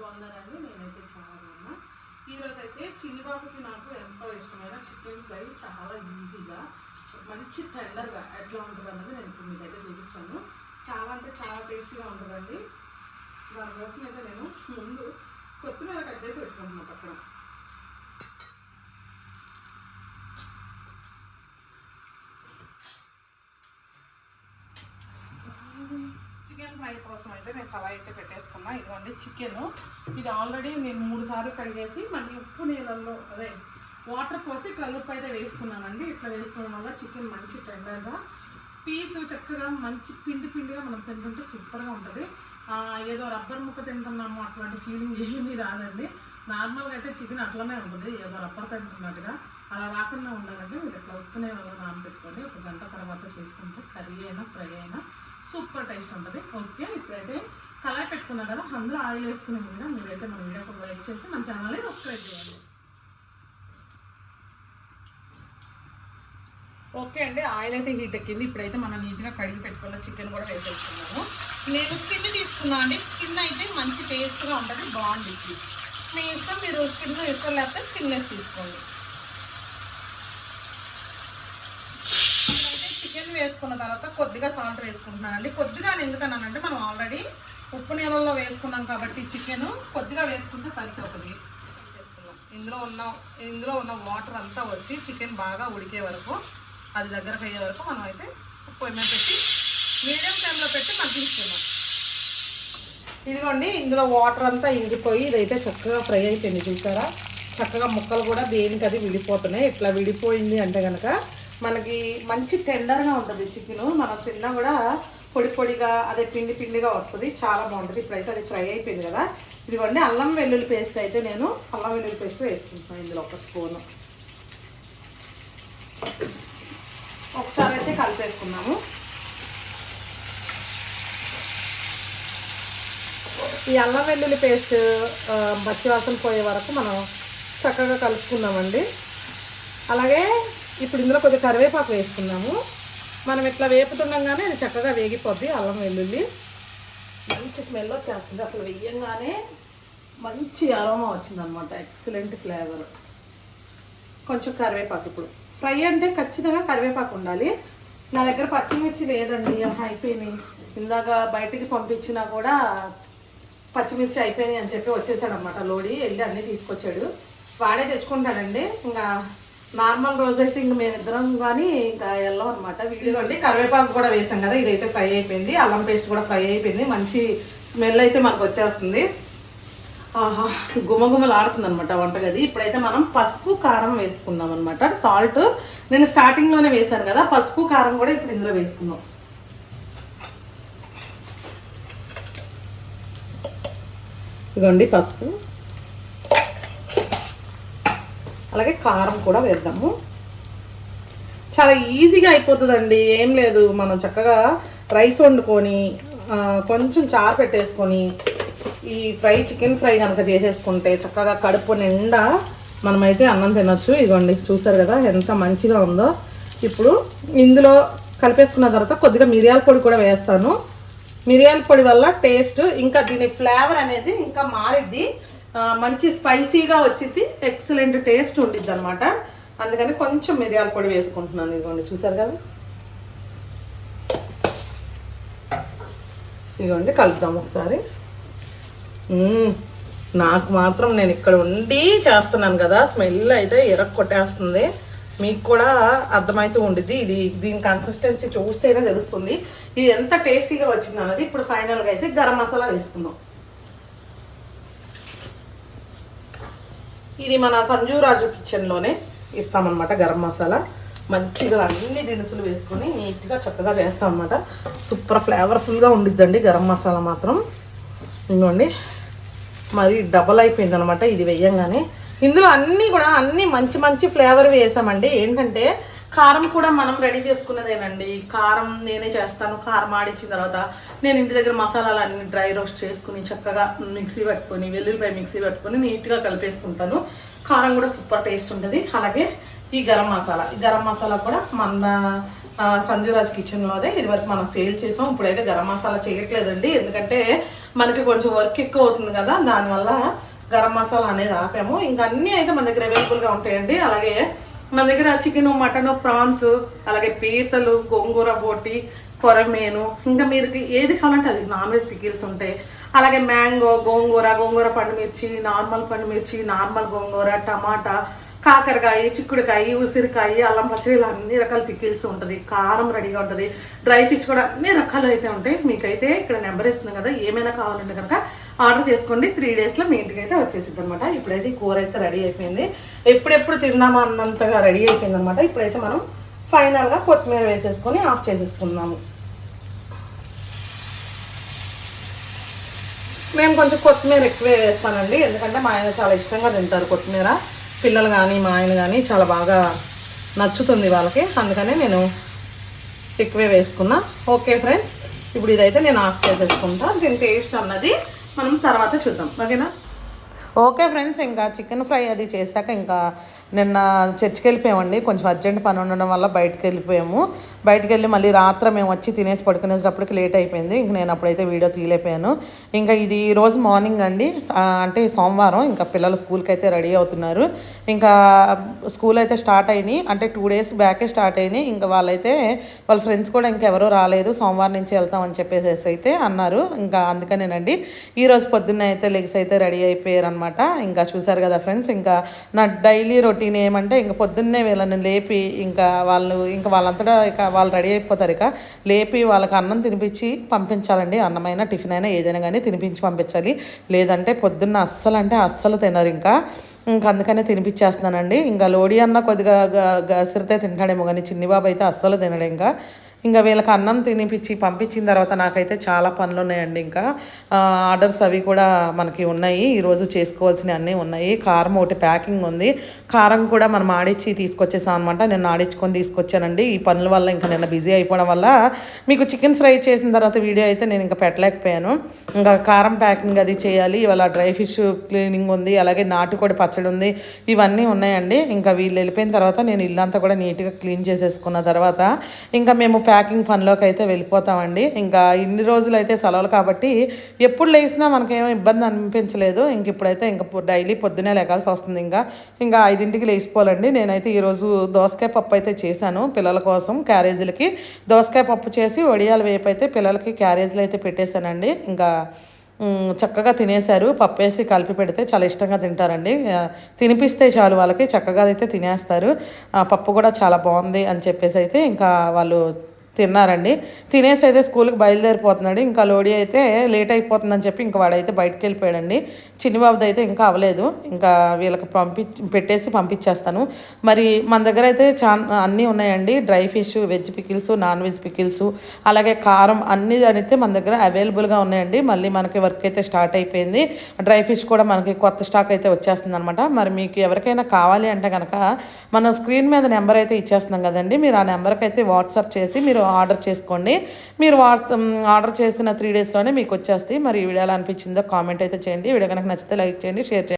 బాగున్నారండి నేనైతే చాలా బాగున్నా ఈరోజు అయితే చిల్లిబాబుకి నాకు ఎంతో ఇష్టమైన చికెన్ ఫ్రై చాలా ఈజీగా మంచి టెండర్గా ఎట్లా ఉంటుంది అన్నది నేను ఇప్పుడు అయితే చూపిస్తాను. చాలా అంటే చాలా టేస్టీగా ఉంటుందండి. దానికోసం అయితే నేను ముందు కొత్తిమీర కట్ చేసి పెట్టుకుంటున్నాను పక్కన చికెన్ అయితే నేను కళాయి అయితే పెట్టేసుకున్నా. ఇదిగోండి చికెన్. ఇది ఆల్రెడీ నేను మూడు సార్లు కడిగేసి మళ్ళీ ఉప్పు నీళ్ళల్లో అదే వాటర్ పోసి కలుపు అయితే వేసుకున్నానండి. ఇట్లా వేసుకోవడం వల్ల చికెన్ మంచి టెండర్గా పీసు చక్కగా మంచి పిండి పిండిగా మనం తింటుంటే సూపర్గా ఉంటుంది. ఏదో రబ్బర్ ముక్క తింటున్నాము అట్లాంటి ఫీలింగ్ ఏమీ రాదండి. నార్మల్గా అయితే చికెన్ అట్లనే ఉంటుంది. ఏదో రబ్బర్ తింటున్నట్టుగా అలా రాకుండా ఉండాలంటే మీరు ఇట్లా ఉప్పు నీళ్ళలో నానబెట్టుకోండి ఒక గంట తర్వాత చేసుకుంటే కర్రీ అయినా ఫ్రై అయినా సూపర్ టేస్ట్ ఉంటుంది. ఓకే ఇప్పుడైతే కళాయి పెట్టుకున్నాం కదా అందరూ ఆయిల్ వేసుకునే ముందుగా మీరైతే మన వీడియో ఒక లైక్ చేసి మన ఛానల్ని సబ్స్క్రైబ్ చేయండి. ఓకే అండి ఆయిల్ అయితే హీట్ ఎక్కింది. ఇప్పుడైతే మనం నీట్గా కడిగి పెట్టుకున్న చికెన్ కూడా వేసేసుకున్నాము నేను స్కిన్ తీసుకున్నాను అండి. స్కిన్ అయితే మంచి టేస్ట్గా ఉంటుంది బాగుంటుంది మీ ఇష్టం మీరు స్కిన్ ఇష్టం లేకపోతే స్కిన్లెస్ తీసుకోండి. చికెన్ వేసుకున్న తర్వాత కొద్దిగా సాల్ట్ వేసుకుంటున్నానండి. కొద్దిగా ఎందుకన్నానంటే మనం ఆల్రెడీ ఉప్పు నీళ్ళల్లో వేసుకున్నాం కాబట్టి చికెన్ కొద్దిగా వేసుకుంటే సరిపోతుంది. వేసుకున్నాం ఇందులో ఉన్న ఇందులో ఉన్న వాటర్ అంతా వచ్చి చికెన్ బాగా ఉడికే వరకు అది దగ్గరకు అయ్యే వరకు మనం అయితే పొయ్యి మీద పెట్టి మీడియం ఫ్లేమ్లో పెట్టి మగ్గిస్తున్నాం ఇదిగోండి ఇందులో వాటర్ అంతా ఇంగిపోయి ఇదైతే చక్కగా ఫ్రై అయిపోయింది చూసారా? చక్కగా ముక్కలు కూడా దేనికి అది విడిపోతున్నాయి ఇట్లా విడిపోయింది అంటే కనుక మనకి మంచి టెండర్గా ఉంటుంది చికెన్ మనం తిన్నా కూడా పొడి పొడిగా అదే పిండి పిండిగా వస్తుంది. చాలా బాగుంటుంది. ఇప్పుడైతే అది ఫ్రై అయిపోయింది కదా. ఇదిగోండి అల్లం వెల్లుల్లి పేస్ట్ అయితే నేను అల్లం వెల్లుల్లి పేస్ట్ వేసుకుంటున్నాను ఇందులో ఒక స్పూను ఒకసారి అయితే కలిపేసుకున్నాము. ఈ అల్లం వెల్లుల్లి పేస్ట్ మచ్చి వాసన పోయే వరకు మనం చక్కగా కలుపుకుందామండి. అలాగే ఇప్పుడు ఇందులో కొద్దిగా కరివేపాకు వేసుకున్నాము. మనం ఇట్లా వేపుతుండగానే అది చక్కగా వేగిపోద్ది అల్లం వెల్లుల్లి. మంచి స్మెల్ వచ్చేస్తుంది. అసలు వెయ్యంగానే మంచి అరోమా వచ్చిందనమాట ఎక్సలెంట్ ఫ్లేవర్ కొంచెం కరివేపాకు ఇప్పుడు. ఫ్రై అంటే ఖచ్చితంగా కరివేపాకు ఉండాలి. నా దగ్గర పచ్చిమిర్చి లేదండి. అయిపోయినాయి ఇందాక బయటికి పంపించినా కూడా పచ్చిమిర్చి అయిపోయినాయి అని చెప్పి వచ్చేసాడు అనమాట లోడి వెళ్ళి అన్నీ తీసుకొచ్చాడు. వాడే తెచ్చుకుంటాడండి. ఇంకా నార్మల్ రోజైతే ఇంక మేమిద్దరం కానీ ఇంకా వెళ్ళాం అనమాట ఇదిగోండి కరివేపాకు కూడా వేసాం కదా ఇదైతే ఫ్రై అయిపోయింది. అల్లం పేస్ట్ కూడా ఫ్రై అయిపోయింది. మంచి స్మెల్ అయితే మనకు వచ్చేస్తుంది. ఆహా గుమగుమలు ఆడుతుంది అనమాట వంటగది. ఇప్పుడైతే మనం పసుపు కారం వేసుకుందాం అనమాట సాల్ట్ నేను స్టార్టింగ్లోనే వేశాను కదా పసుపు కారం కూడా ఇప్పుడు ఇందులో వేసుకుందాం. ఇదిగోండి పసుపు. అలాగే కారం కూడా వేద్దాము. చాలా ఈజీగా అయిపోతుందండి ఏం లేదు. మనం చక్కగా రైస్ వండుకొని కొంచెం చారు పెట్టేసుకొని ఈ ఫ్రై చికెన్ ఫ్రై కనుక చేసేసుకుంటే చక్కగా కడుపు నిండా మనమైతే అన్నం తినొచ్చు. ఇదిగోండి చూసారు కదా ఎంత మంచిగా ఉందో. ఇప్పుడు ఇందులో కలిపేసుకున్న తర్వాత కొద్దిగా మిరియాల పొడి కూడా వేస్తాను. మిరియాల పొడి వల్ల టేస్ట్ ఇంకా దీని ఫ్లేవర్ అనేది ఇంకా మారిద్ది. మంచి స్పైసీగా వచ్చింది. ఎక్సలెంట్ టేస్ట్ ఉండిద్ది అనమాట అందుకని కొంచెం మిరియాల పొడి వేసుకుంటున్నాను ఇదిగోండి చూసారు కదా? ఇదిగోండి కలుపుదాం ఒకసారి. నాకు మాత్రం నేను ఇక్కడ ఉండి చేస్తున్నాను కదా స్మెల్ అయితే ఇరక్ కొట్టేస్తుంది. మీకు కూడా అర్థమైతూ ఉండిద్ది. ఇది దీని కన్సిస్టెన్సీ చూస్తేనే తెలుస్తుంది. ఇది ఎంత టేస్టీగా వచ్చింది అన్నది ఇప్పుడు ఫైనల్గా అయితే గరం మసాలా వేసుకుందాం. ఇది మన సంజు రాజు కిచెన్లోనే ఇస్తామన్నమాట గరం మసాలా. మంచిగా అన్ని దినుసులు వేసుకొని నీట్గా చక్కగా చేస్తాం అనమాట సూపర్ ఫ్లేవర్ఫుల్గా ఉండిద్దండి గరం మసాలా మాత్రం. ఇంకోండి మరి డబల్ అయిపోయింది అనమాట ఇది వేయంగానే. ఇందులో అన్నీ కూడా అన్నీ మంచి మంచి ఫ్లేవర్ వేసామండి. ఏంటంటే కారం కూడా మనం రెడీ చేసుకున్నదేనండి. కారం నేనే చేస్తాను కారం ఆడిచ్చిన తర్వాత నేను ఇంటి దగ్గర మసాలాలు అన్ని డ్రై రోస్ట్ చేసుకుని చక్కగా మిక్సీ పెట్టుకొని వెల్లుల్లిపాయ మిక్సీ పెట్టుకొని నీట్గా కలిపేసుకుంటాను. కారం కూడా సూపర్ టేస్ట్ ఉంటుంది. అలాగే ఈ గరం మసాలా. ఈ గరం మసాలా కూడా మన ఆ, సంజీవరాజ్ కిచెన్లోదే ఇదివరకు మనం సేల్ చేసాం. ఇప్పుడైతే గరం మసాలా చేయట్లేదండి. ఎందుకంటే మనకి కొంచెం వర్క్ ఎక్కువ అవుతుంది కదా. దానివల్ల గరం మసాలా అనేది ఆపాము. ఇంకా అన్నీ అయితే మన దగ్గర అవైలబుల్గా ఉంటాయండి. అలాగే మన దగ్గర చికెన్ మటన్ ప్రాన్స్ అలాగే పీతలు గోంగూర బోటి కొరమేను ఇంకా మీరు ఏది కావాలంటే అది నాన్ వెజ్ పికిల్స్ ఉంటాయి. అలాగే మ్యాంగో గోంగూర గోంగూర పండుమిర్చి నార్మల్ పండుమిర్చి నార్మల్ గోంగూర టమాటా కాకరకాయ చిక్కుడుకాయ ఉసిరికాయ అల్లం పచ్చడి అన్ని రకాల పికిల్స్ ఉంటుంది. కారం రెడీగా ఉంటుంది. డ్రై ఫిష్ కూడా అన్ని రకాలు అయితే ఉంటాయి. మీకైతే ఇక్కడ నెంబర్ ఇస్తుంది కదా ఏమైనా కావాలంటే కనుక ఆర్డర్ చేసుకోండి. త్రీ డేస్లో మీ ఇంటికి అయితే వచ్చేసింది అనమాట ఇప్పుడైతే కూర అయితే రెడీ అయిపోయింది. ఎప్పుడెప్పుడు తిందామా అన్నంతగా రెడీ అయిపోయింది అనమాట ఇప్పుడైతే మనం ఫైనల్గా కొత్తిమీర వేసేసుకొని ఆఫ్ చేసేసుకుందాము. మేము కొంచెం కొత్తిమీర ఎక్కువే వేస్తానండి ఎందుకంటే మా ఆయన చాలా ఇష్టంగా తింటారు కొత్తిమీర. పిల్లలు కానీ మా ఆయన కానీ చాలా బాగా నచ్చుతుంది వాళ్ళకి అందుకనే నేను ఎక్కువే వేసుకున్నా. ఓకే ఫ్రెండ్స్ ఇప్పుడు ఇదైతే నేను ఆఫ్ చేసేసుకుంటా. దీని టేస్ట్ అన్నది మనం తర్వాత చూద్దాం. ఓకేనా? ఓకే ఫ్రెండ్స్ ఇంకా చికెన్ ఫ్రై అది చేశాక ఇంకా నిన్న చర్చికి వెళ్ళిపోయామండి కొంచెం అర్జెంట్ పని ఉండడం వల్ల బయటకు వెళ్ళిపోయాము బయటకు వెళ్ళి మళ్ళీ రాత్రి మేము వచ్చి తినేసి పడుకునేటప్పటికి లేట్ అయిపోయింది. ఇంక నేను అప్పుడైతే వీడియో తీయలేకపోయాను. ఇంకా ఇది రోజు మార్నింగ్ అండి. అంటే సోమవారం ఇంకా పిల్లలు స్కూల్కి అయితే రెడీ అవుతున్నారు. ఇంకా స్కూల్ అయితే స్టార్ట్ అయినాయి. అంటే టూ డేస్ బ్యాకే స్టార్ట్ అయినాయి. ఇంకా వాళ్ళైతే వాళ్ళ ఫ్రెండ్స్ కూడా ఇంకెవరూ రాలేదు. సోమవారం నుంచి వెళ్తామని చెప్పేసి అయితే అన్నారు. ఇంకా అందుకనేనండి. ఈ రోజు పొద్దున్న అయితే లెగ్స్ అయితే రెడీ అయిపోయారు అనమాట ఇంకా చూసారు కదా ఫ్రెండ్స్ ఇంకా నా డైలీ రొటీన్ ఏమంటే ఇంకా పొద్దున్నే వీళ్ళని లేపి ఇంకా వాళ్ళు ఇంకా వాళ్ళంతటా ఇక వాళ్ళు రెడీ అయిపోతారు ఇక. లేపి వాళ్ళకి అన్నం తినిపించి పంపించాలండి. అన్నమైన టిఫిన్ అయినా ఏదైనా కానీ తినిపించి పంపించాలి. లేదంటే పొద్దున్న అస్సలు అంటే అస్సలు తినరు ఇంకా. ఇంకా అందుకనే తినిపించేస్తున్నానండి. ఇంకా లోడి అన్న కొద్దిగా గ- గసిరితే తింటాడేమో కానీ చిన్ని బాబు అయితే అస్సలు తినడు ఇంకా. ఇంకా వీళ్ళకి అన్నం తినిపించి పంపించిన తర్వాత నాకైతే చాలా పనులు ఉన్నాయండి ఇంకా. ఆర్డర్స్ అవి కూడా మనకి ఉన్నాయి. ఈరోజు చేసుకోవాల్సినవి అన్నీ ఉన్నాయి. కారం ఒకటి ప్యాకింగ్ ఉంది. కారం కూడా మనం ఆడిచ్చి తీసుకొచ్చేసాం అనమాట నేను ఆడించుకొని తీసుకొచ్చానండి. ఈ పనుల వల్ల ఇంకా నిన్న బిజీ అయిపోవడం వల్ల మీకు చికెన్ ఫ్రై చేసిన తర్వాత వీడియో అయితే నేను ఇంకా పెట్టలేకపోయాను. ఇంకా కారం ప్యాకింగ్ అది చేయాలి. ఇవాళ డ్రై ఫిష్ క్లీనింగ్ ఉంది. అలాగే నాటుకోడి పచ్చడి ఉంది. ఇవన్నీ ఉన్నాయండి. ఇంకా వీళ్ళు వెళ్ళిపోయిన తర్వాత నేను ఇల్లంతా కూడా నీట్గా క్లీన్ చేసేసుకున్న తర్వాత ఇంకా మేము ప్యాకింగ్ పనిలోకి అయితే వెళ్ళిపోతామండి. ఇంకా ఇన్ని రోజులు అయితే సెలవులు కాబట్టి ఎప్పుడు లేచినా మనకేమో ఇబ్బంది అనిపించలేదు. ఇంక ఇప్పుడైతే ఇంకా డైలీ పొద్దునే లేకాల్సి వస్తుంది ఇంకా. ఇంకా ఐదింటికి లేచిపోవాలండి. నేనైతే ఈరోజు దోసకాయ పప్పు అయితే చేశాను పిల్లల కోసం క్యారేజీలకి. దోసకాయ పప్పు చేసి వడియాల వేపు అయితే పిల్లలకి క్యారేజీలు అయితే పెట్టేశానండి. ఇంకా చక్కగా తినేశారు. పప్పు వేసి కలిపి పెడితే చాలా ఇష్టంగా తింటారండి. తినిపిస్తే చాలు వాళ్ళకి చక్కగా అయితే తినేస్తారు. ఆ, పప్పు కూడా చాలా బాగుంది అని చెప్పేసి అయితే ఇంకా వాళ్ళు తిన్నారండి. తినేసి అయితే స్కూల్కి బయలుదేరిపోతున్నాడు. ఇంకా లోడి అయితే లేట్ అయిపోతుందని చెప్పి ఇంకా వాడైతే బయటకు వెళ్ళిపోయాడండి. చిన్నబాబుది అయితే ఇంకా అవ్వలేదు. ఇంకా వీళ్ళకి పంపి పెట్టేసి పంపించేస్తాను. మరి మన దగ్గర అయితే చా అన్నీ ఉన్నాయండి. Dry fish veg pickles non veg pickles అలాగే కారం అన్నీ అయితే మన దగ్గర అవైలబుల్గా ఉన్నాయండి. మళ్ళీ మనకి వర్క్ అయితే స్టార్ట్ అయిపోయింది. డ్రై ఫిష్ కూడా మనకి కొత్త స్టాక్ అయితే వచ్చేస్తుంది అనమాట మరి మీకు ఎవరికైనా కావాలి అంటే కనుక మనం స్క్రీన్ మీద నెంబర్ అయితే ఇచ్చేస్తున్నాం కదండి. మీరు ఆ నెంబర్కి అయితే వాట్సాప్ చేసి మీరు ఆర్డర్ చేసుకోండి. మీరు ఆర్డర్ చేసిన త్రీ డేస్లోనే మీకు వచ్చేస్తాయి. మరి ఈ వీడియో ఎలా అనిపించిందో కామెంట్ అయితే చేయండి. వీడియో కనుక నచ్చితే లైక్ చేయండి షేర్ చేయండి.